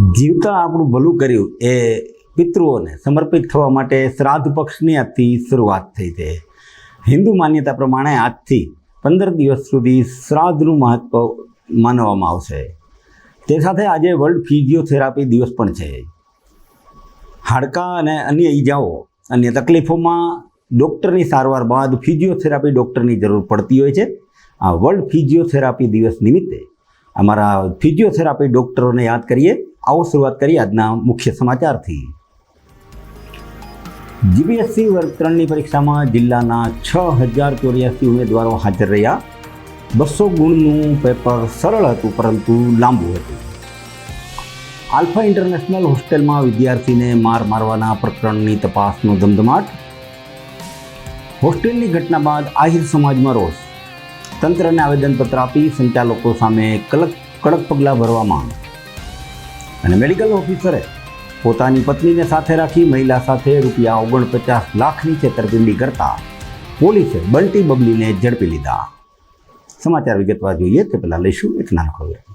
જીવતા આપણું ભલું કર્યું એ પિતૃઓને સમર્પિત થવા માટે શ્રાદ્ધ પક્ષની આજથી શરૂઆત થઈ છે. હિન્દુ માન્યતા પ્રમાણે આજથી પંદર દિવસ સુધી શ્રાદ્ધનું મહત્ત્વ માનવામાં આવશે. તે સાથે આજે વર્લ્ડ ફિઝિયોથેરાપી દિવસ પણ છે. હાડકાં અને અન્ય ઈજાઓ, અન્ય તકલીફોમાં ડૉક્ટરની સારવાર બાદ ફિઝિયોથેરાપી ડૉક્ટરની જરૂર પડતી હોય છે. આ વર્લ્ડ ફિઝિયોથેરાપી દિવસ નિમિત્તે અમારા ફિઝિયોથેરાપી ડૉક્ટરોને યાદ કરીએ. આવો શરૂઆત કરીએ આજના મુખ્ય સમાચારથી. જીપીએસસી વર્ગ ત્રણની પરીક્ષામાં જિલ્લાના છ હજાર ચોર્યાસી ઉમેદવારો હાજર રહ્યા. બસો ગુણનું પેપર સરળ હતું, પરંતુ લાંબુ હતું. આલ્ફા ઇન્ટરનેશનલ હોસ્ટેલમાં વિદ્યાર્થીને માર મારવાના પ્રકરણની તપાસનો ધમધમાટ. હોસ્ટેલની ઘટના બાદ આહિર સમાજમાં રોષ. તંત્રને આવેદનપત્ર આપી સંચાલકો સામે કડક કડક પગલાં ભરવા માંગ અને મેડિકલ ઓફિસરે પોતાની પત્નીને સાથે રાખી મહિલા સાથે રૂપિયા ઓગણપચાસ લાખની છેતરપિંડી કરતા પોલીસે બંટી બબલીને ઝડપી લીધા સમાચાર વિગતવાર જોઈએ તે પહેલાં લઈશું એક નાનકડો વિરામ.